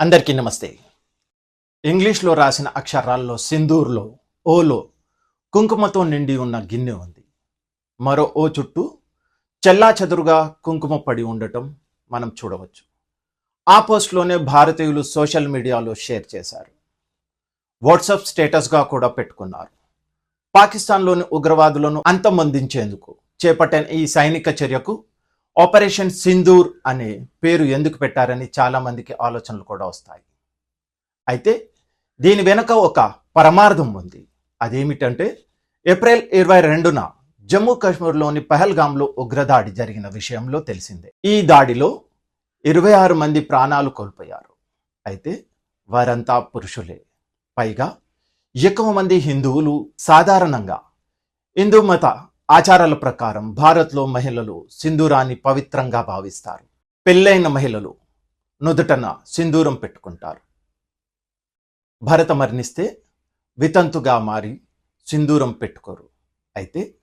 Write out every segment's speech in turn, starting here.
అందరికీ నమస్తే. ఇంగ్లీష్లో రాసిన అక్షరాల్లో సింధూర్లో ఓలో కుంకుమతో నిండి ఉన్న గిన్నె ఉంది. మరో ఓ చుట్టూ చెల్లా చెదురుగా కుంకుమ పడి ఉండటం మనం చూడవచ్చు. ఆ పోస్ట్లోనే భారతీయులు సోషల్ మీడియాలో షేర్ చేశారు. వాట్సాప్ స్టేటస్గా కూడా పెట్టుకున్నారు. పాకిస్తాన్లోని ఉగ్రవాదులను అంతమొందించేందుకు చేపట్టిన ఈ సైనిక చర్యకు ఆపరేషన్ సింధూర్ అనే పేరు ఎందుకు పెట్టారని చాలామందికి ఆలోచనలు కూడా వస్తాయి. అయితే దీని వెనుక ఒక పరమార్థం ఉంది. అదేమిటంటే ఏప్రిల్ ఇరవై రెండున జమ్మూ కాశ్మీర్లోని పహల్గామ్లో ఉగ్రదాడి జరిగిన విషయంలో తెలిసిందే. ఈ దాడిలో ఇరవై ఆరు మంది ప్రాణాలు కోల్పోయారు. అయితే వారంతా పురుషులే. పైగా ఎక్కువ మంది హిందువులు సాధారణంగా హిందూ మత ఆచారాల ప్రకారం భారత్లో మహిళలు సింధూరాన్ని పవిత్రంగా భావిస్తారు. పెళ్ళైన మహిళలు నుదుటన సింధూరం పెట్టుకుంటారు. భరత మరణిస్తే వితంతుగా మారి సింధూరం పెట్టుకోరు. అయితే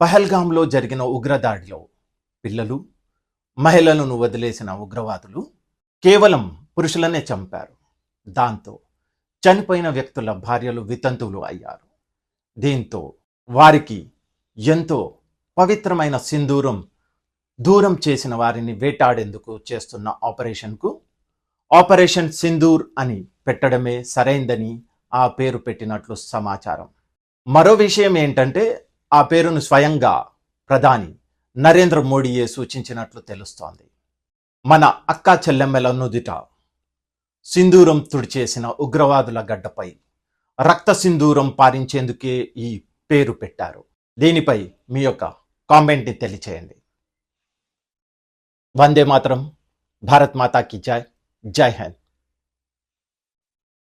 పహల్గాంలో జరిగిన ఉగ్రదాడిలో పిల్లలు మహిళలను వదిలేసిన ఉగ్రవాదులు కేవలం పురుషులనే చంపారు. దాంతో చనిపోయిన వ్యక్తుల భార్యలు వితంతువులు అయ్యారు. దీంతో వారికి ఎంతో పవిత్రమైన సింధూరం దూరం చేసిన వారిని వేటాడేందుకు చేస్తున్న ఆపరేషన్కు ఆపరేషన్ సింధూర్ అని పెట్టడమే సరైందని ఆ పేరు పెట్టినట్లు సమాచారం. మరో విషయం ఏంటంటే ఆ పేరును స్వయంగా ప్రధాని నరేంద్ర మోడీయే సూచించినట్లు తెలుస్తోంది. మన అక్క చెల్లెమ్మల నుదుట సింధూరం తుడిచేసిన ఉగ్రవాదుల గడ్డపై రక్త సింధూరం పారించేందుకే ఈ పేరు పెట్టారు. దీనిపై మీ యొక్క కామెంట్ని తెలియచేయండి. వందే మాత్రం భారత్ మాతాకి జై జై హింద్.